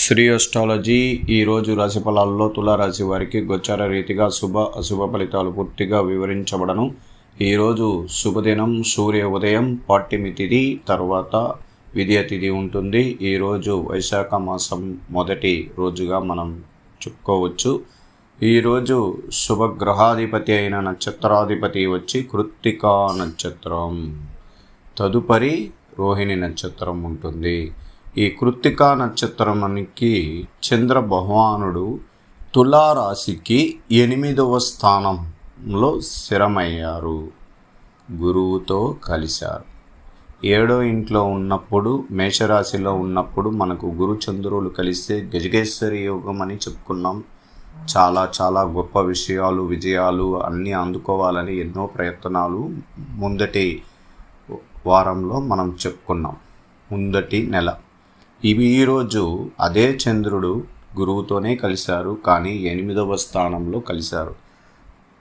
Shri astrology ఈరోజు రాశి ఫలాల్లో తులారాశి వారికి గోచార రీతిగా శుభ అశుభ ఫలితాలు పూర్తిగా వివరించబడను. ఈరోజు శుభదినం సూర్య ఉదయం పాఠ్యమి తిథి తర్వాత విద్య తిథి ఉంటుంది. ఈరోజు వైశాఖ మాసం మొదటి రోజుగా మనం చెప్పుకోవచ్చు. ఈరోజు శుభగ్రహాధిపతి అయిన నక్షత్రాధిపతి వచ్చి కృత్తికా నక్షత్రం. తదుపరి రోహిణి నక్షత్రం ఉంటుంది. ఈ కృత్తికా నక్షత్రానికి చంద్ర భగవానుడు తులారాశికి ఎనిమిదవ స్థానంలో స్థిరమయ్యారు. గురువుతో కలిశారు. ఏడో ఇంట్లో ఉన్నప్పుడు మేషరాశిలో ఉన్నప్పుడు మనకు గురు చంద్రులు కలిస్తే గజగేశ్వరి యోగం అని చెప్పుకున్నాం. చాలా చాలా గొప్ప విషయాలు విజయాలు అన్నీ అందుకోవాలని ఎన్నో ప్రయత్నాలు ముందటి వారంలో మనం చెప్పుకున్నాం. ముందటి నెల. ఇవి ఈరోజు అదే చంద్రుడు గురువుతోనే కలిశారు కానీ ఎనిమిదవ స్థానంలో కలిశారు.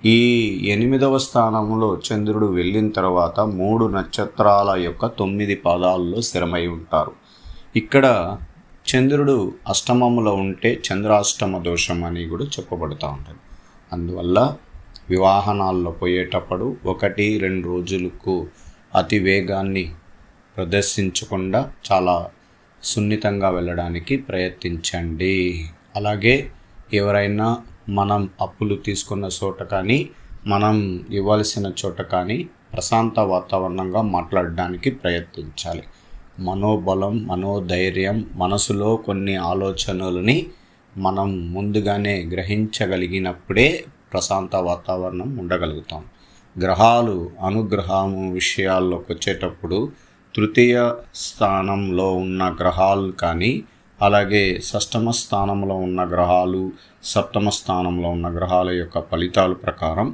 ఈ ఎనిమిదవ స్థానంలో చంద్రుడు వెళ్ళిన తర్వాత మూడు నక్షత్రాల యొక్క తొమ్మిది పాదాల్లో స్థిరమై ఉంటారు. ఇక్కడ చంద్రుడు అష్టమములో ఉంటే చంద్రాష్టమ దోషం అని కూడా చెప్పబడుతూ ఉంటుంది. అందువల్ల వివాహనాల్లో పోయేటప్పుడు ఒకటి రెండు రోజులకు అతి వేగాన్ని ప్రదర్శించకుండా చాలా సున్నితంగా వెళ్ళడానికి ప్రయత్నించండి. అలాగే ఎవరైనా మనం అప్పులు తీసుకున్న చోట కానీ మనం ఇవ్వాల్సిన చోట కానీ ప్రశాంత వాతావరణంగా మాట్లాడడానికి ప్రయత్నించాలి. మనోబలం మనోధైర్యం మనసులో కొన్ని ఆలోచనలని మనం ముందుగానే గ్రహించగలిగినప్పుడే ప్రశాంత వాతావరణం ఉండగలుగుతాం. గ్రహాలు అనుగ్రహము విషయాల్లోకి వచ్చేటప్పుడు తృతీయ స్థానంలో ఉన్న గ్రహాలు కానీ అలాగే షష్టమ స్థానంలో ఉన్న గ్రహాలు సప్తమ స్థానంలో ఉన్న గ్రహాల యొక్క ఫలితాల ప్రకారం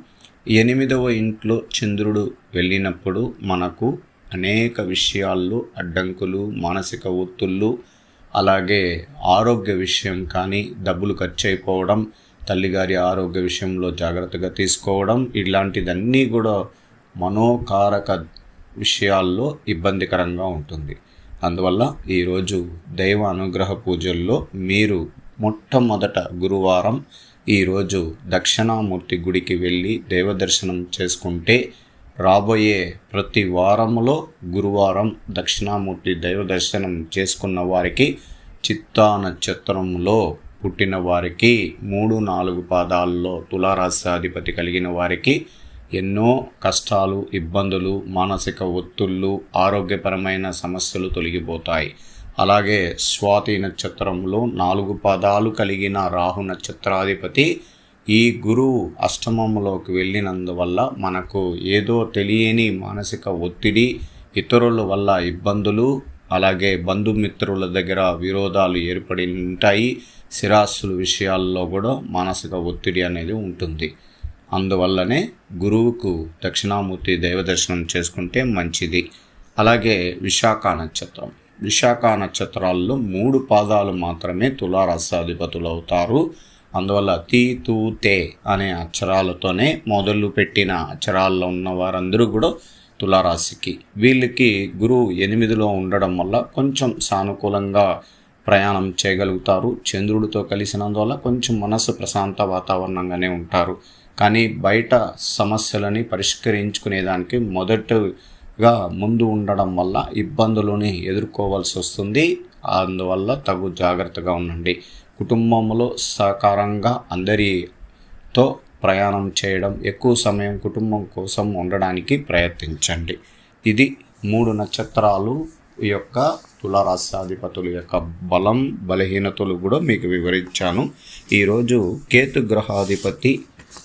ఎనిమిదవ ఇంట్లో చంద్రుడు వెళ్ళినప్పుడు మనకు అనేక విషయాల్లో అడ్డంకులు మానసిక ఒత్తుళ్ళు అలాగే ఆరోగ్య విషయం కానీ డబ్బులు ఖర్చు అయిపోవడం తల్లిగారి ఆరోగ్య విషయంలో జాగ్రత్తగా తీసుకోవడం ఇలాంటిదన్నీ కూడా మనోకారక విషయాల్లో ఇబ్బందికరంగా ఉంటుంది. అందువల్ల ఈరోజు దైవ అనుగ్రహ పూజల్లో మీరు మొట్టమొదట గురువారం ఈరోజు దక్షిణామూర్తి గుడికి వెళ్ళి దైవదర్శనం చేసుకుంటే రాబోయే ప్రతి వారంలో గురువారం దక్షిణామూర్తి దైవ దర్శనం చేసుకున్న వారికి చిత్తా నక్షత్రంలో పుట్టిన వారికి మూడు నాలుగు పాదాల్లో తులారాశాధిపతి కలిగిన వారికి ఎన్నో కష్టాలు ఇబ్బందులు మానసిక ఒత్తుళ్ళు ఆరోగ్యపరమైన సమస్యలు తొలగిపోతాయి. అలాగే స్వాతి నక్షత్రంలో నాలుగు పదాలు కలిగిన రాహు నక్షత్రాధిపతి ఈ గురువు అష్టమంలోకి వెళ్ళినందువల్ల మనకు ఏదో తెలియని మానసిక ఒత్తిడి ఇతరుల వల్ల ఇబ్బందులు అలాగే బంధుమిత్రుల దగ్గర విరోధాలు ఏర్పడి ఉంటాయి. స్థిరాస్తుల విషయాల్లో కూడా మానసిక ఒత్తిడి అనేది ఉంటుంది. అందువల్లనే గురువుకు దక్షిణామూర్తి దైవదర్శనం చేసుకుంటే మంచిది. అలాగే విశాఖ నక్షత్రం. విశాఖ నక్షత్రాల్లో మూడు పాదాలు మాత్రమే తులారాశాధిపతులు అవుతారు అందువల్ల తీ తూ తే అనే అక్షరాలతోనే మొదలు పెట్టిన అక్షరాల్లో ఉన్న వారందరూ కూడా తులారాశికి. వీళ్ళకి గురువు ఎనిమిదిలో ఉండడం వల్ల కొంచెం సానుకూలంగా ప్రయాణం చేయగలుగుతారు. చంద్రుడితో కలిసినందువల్ల కొంచెం మనసు ప్రశాంత వాతావరణంగానే ఉంటారు. కానీ బయట సమస్యలని పరిష్కరించుకునేదానికి మొదటగా ముందు ఉండడం వల్ల ఇబ్బందులని ఎదుర్కోవాల్సి వస్తుంది. అందువల్ల తగు జాగ్రత్తగా ఉండండి. కుటుంబంలో సహకారంగా అందరితో ప్రయాణం చేయడం ఎక్కువ సమయం కుటుంబం కోసం ఉండడానికి ప్రయత్నించండి. ఇది మూడు నక్షత్రాలు యొక్క తులారాశాధిపతుల యొక్క బలం బలహీనతలు కూడా మీకు వివరించాను. ఈరోజు కేతు గ్రహాధిపతి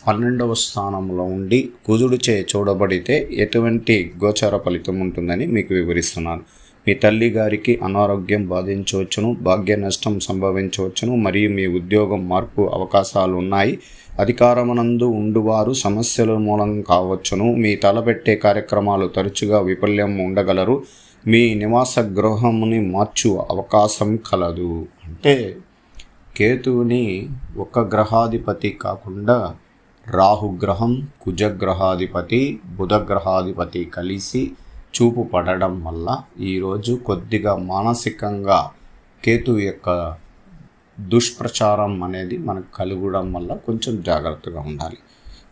పన్నెండవ స్థానంలో ఉండి కుజుడిచే చూడబడితే ఎటువంటి గోచార ఫలితం ఉంటుందని మీకు వివరిస్తున్నాను. మీ తల్లి గారికి అనారోగ్యం బాధించవచ్చును భాగ్య నష్టం సంభవించవచ్చును మరియు మీ ఉద్యోగం మార్పు అవకాశాలు ఉన్నాయి. అధికారమునందు ఉండువారు సమస్యల మూలం కావచ్చును. మీ తలపెట్టే కార్యక్రమాలు తరచుగా విఫల్యం ఉండగలరు. మీ నివాస గృహముని మార్చు అవకాశం కలదు. అంటే కేతువుని ఒక గ్రహాధిపతి కాకుండా రాహుగ్రహం కుజగ్రహాధిపతి బుధగ్రహాధిపతి కలిసి చూపు పడడం వల్ల ఈరోజు కొద్దిగా మానసికంగా కేతు యొక్క దుష్ప్రచారం అనేది మనకు కలగడం వల్ల కొంచెం జాగ్రత్తగా ఉండాలి.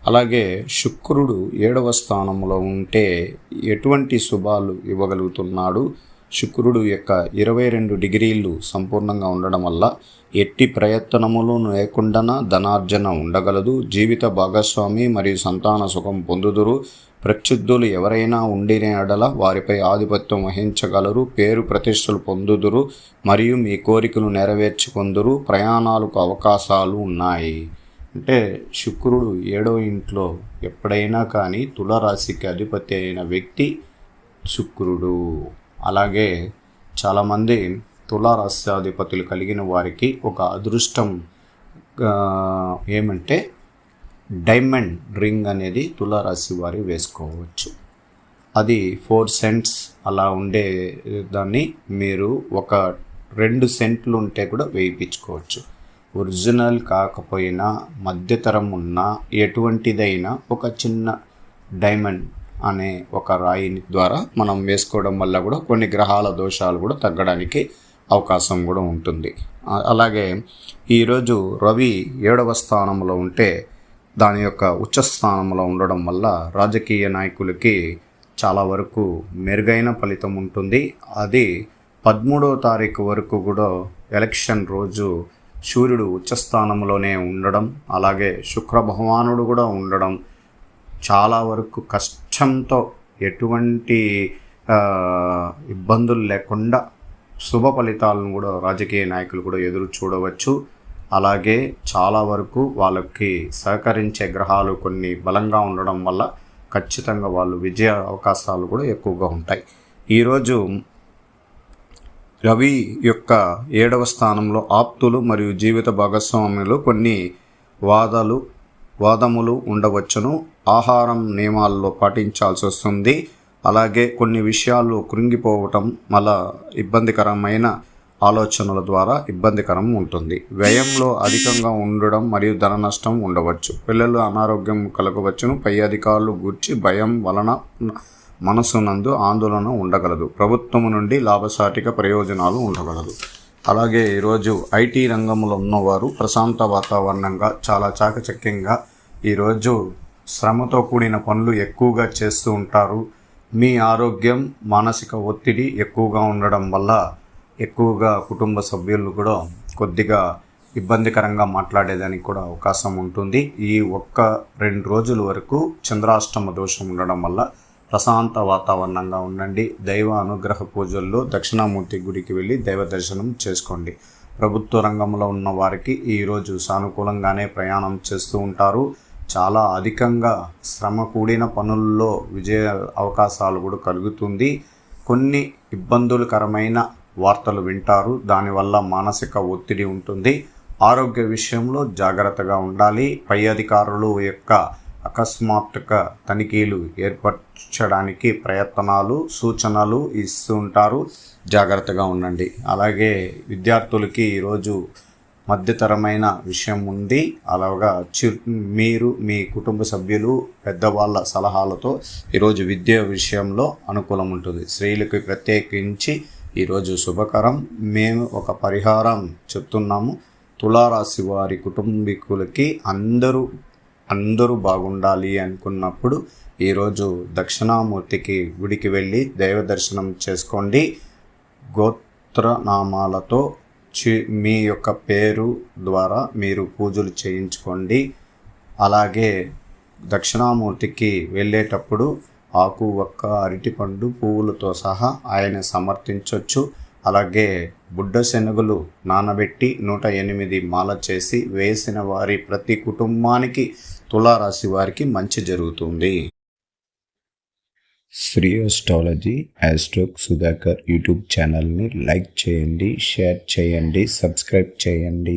అలాగే శుక్రుడు ఏడవ స్థానంలో ఉంటే ఎటువంటి శుభాలు ఇవ్వగలుగుతున్నాడు? శుక్రుడు యొక్క ఇరవై రెండు డిగ్రీలు సంపూర్ణంగా ఉండడం వల్ల ఎట్టి ప్రయత్నములు లేకుండా ధనార్జన ఉండగలదు. జీవిత భాగస్వామి మరియు సంతాన సుఖం పొందుదురు. ప్రత్యుద్ధులు ఎవరైనా ఉండిన ఎడల వారిపై ఆధిపత్యం వహించగలరు. పేరు ప్రతిష్టలు పొందుదురు మరియు మీ కోరికలు నెరవేర్చుకొందురు. ప్రయాణాలకు అవకాశాలు ఉన్నాయి. అంటే శుక్రుడు ఏడో ఇంట్లో ఎప్పుడైనా కానీ తులరాశికి అధిపతి అయిన వ్యక్తి శుక్రుడు. అలాగే చాలామంది తులారాశ్యాధిపతులు కలిగిన వారికి ఒక అదృష్టం ఏమంటే డైమండ్ రింగ్ అనేది తులారాశి వారి వేసుకోవచ్చు. అది ఫోర్ సెంట్స్ అలా ఉండే దాన్ని మీరు ఒక రెండు సెంట్లు ఉంటే కూడా వేయించుకోవచ్చు. ఒరిజినల్ కాకపోయినా మధ్యతరం ఉన్న ఎటువంటిదైనా ఒక చిన్న డైమండ్ అనే ఒక రాయిని ద్వారా మనం వేసుకోవడం వల్ల కూడా కొన్ని గ్రహాల దోషాలు కూడా తగ్గడానికి అవకాశం కూడా ఉంటుంది. అలాగే ఈరోజు రవి ఏడవ స్థానంలో ఉంటే దాని యొక్క ఉచ్చ స్థానంలో ఉండడం వల్ల రాజకీయ నాయకులకి చాలా వరకు మెరుగైన ఫలితం ఉంటుంది. అది పదమూడవ తారీఖు వరకు కూడా ఎలక్షన్ రోజు సూర్యుడు ఉచ్చస్థానంలోనే ఉండడం అలాగే శుక్ర భగవానుడు కూడా ఉండడం చాలా వరకు కష్టంతో ఎటువంటి ఇబ్బందులు లేకుండా శుభ ఫలితాలను కూడా రాజకీయ నాయకులు కూడా ఎదురు చూడవచ్చు. అలాగే చాలా వరకు వాళ్ళకి సహకరించే గ్రహాలు కొన్ని బలంగా ఉండడం వల్ల ఖచ్చితంగా వాళ్ళు విజయ అవకాశాలు కూడా ఎక్కువగా ఉంటాయి. ఈరోజు రవి యొక్క ఏడవ స్థానంలో ఆప్తులు మరియు జీవిత భాగస్వాములు కొన్ని వాదాలు వాదములు ఉండవచ్చును. ఆహారం నియమాల్లో పాటించాల్సి వస్తుంది. అలాగే కొన్ని విషయాలు కృంగిపోవటం మళ్ళా ఇబ్బందికరమైన ఆలోచనల ద్వారా ఇబ్బందికరం ఉంటుంది. వ్యయంలో అధికంగా ఉండడం మరియు ధన నష్టం ఉండవచ్చు. పిల్లలు అనారోగ్యం కలగవచ్చును. పై అధికారులు గూర్చి భయం వలన మనసునందు ఆందోళన ఉండగలదు. ప్రభుత్వం నుండి లాభసాటిక ప్రయోజనాలు ఉండగలదు. అలాగే ఈరోజు ఐటీ రంగంలో ఉన్నవారు ప్రశాంత వాతావరణంగా చాలా చాకచక్యంగా ఈరోజు శ్రమతో కూడిన పనులు ఎక్కువగా చేస్తూ ఉంటారు. మీ ఆరోగ్యం మానసిక ఒత్తిడి ఎక్కువగా ఉండడం వల్ల ఎక్కువగా కుటుంబ సభ్యులు కూడా కొద్దిగా ఇబ్బందికరంగా మాట్లాడేదానికి కూడా అవకాశం ఉంటుంది. ఈ ఒక్క రెండు రోజుల వరకు చంద్రాష్టమ దోషం ఉండడం వల్ల ప్రశాంత వాతావరణంగా ఉండండి. దైవ అనుగ్రహ పూజల్లో దక్షిణామూర్తి గుడికి వెళ్ళి దైవ దర్శనం చేసుకోండి. ప్రభుత్వ రంగంలో ఉన్న వారికి ఈరోజు సానుకూలంగానే ప్రయాణం చేస్తూ ఉంటారు. చాలా అధికంగా శ్రమ కూడిన పనుల్లో విజయ అవకాశాలు కూడా కలుగుతుంది. కొన్ని ఇబ్బందులకరమైన వార్తలు వింటారు. దానివల్ల మానసిక ఒత్తిడి ఉంటుంది. ఆరోగ్య విషయంలో జాగ్రత్తగా ఉండాలి. పై అధికారులు యొక్క అకస్మాత్తుగా తనిఖీలు ఏర్పరచడానికి ప్రయత్నాలు సూచనలు ఇస్తుంటారు జాగ్రత్తగా ఉండండి. అలాగే విద్యార్థులకి ఈరోజు మధ్యతరమైన విషయం ఉంది. అలాగా చి మీరు మీ కుటుంబ సభ్యులు పెద్దవాళ్ళ సలహాలతో ఈరోజు విద్య విషయంలో అనుకూలం ఉంటుంది. స్త్రీలకు ప్రత్యేకించి ఈరోజు శుభకరం. మేము ఒక పరిహారం చెప్తున్నాము. తులారాశి వారి కుటుంబీకులకి అందరూ అందరూ బాగుండాలి అనుకున్నప్పుడు ఈరోజు దక్షిణామూర్తికి గుడికి వెళ్ళి దైవ దర్శనం చేసుకోండి. గోత్రనామాలతో చి మీ యొక్క పేరు ద్వారా మీరు పూజలు చేయించుకోండి. అలాగే దక్షిణామూర్తికి వెళ్ళేటప్పుడు ఆకు ఒక్క అరటిపండు పువ్వులతో సహా ఆయన సమర్థించవచ్చు అలాగే బుడ్డ శనగలు నానబెట్టి నూట ఎనిమిది మాల చేసి వేసిన వారి ప్రతి కుటుంబానికి తులారాశి వారికి మంచి జరుగుతుంది. శ్రీ అస్ట్రాలజీ యాస్ట్రోక్ సుధాకర్ యూట్యూబ్ ఛానల్ని లైక్ చేయండి షేర్ చేయండి సబ్స్క్రైబ్ చేయండి.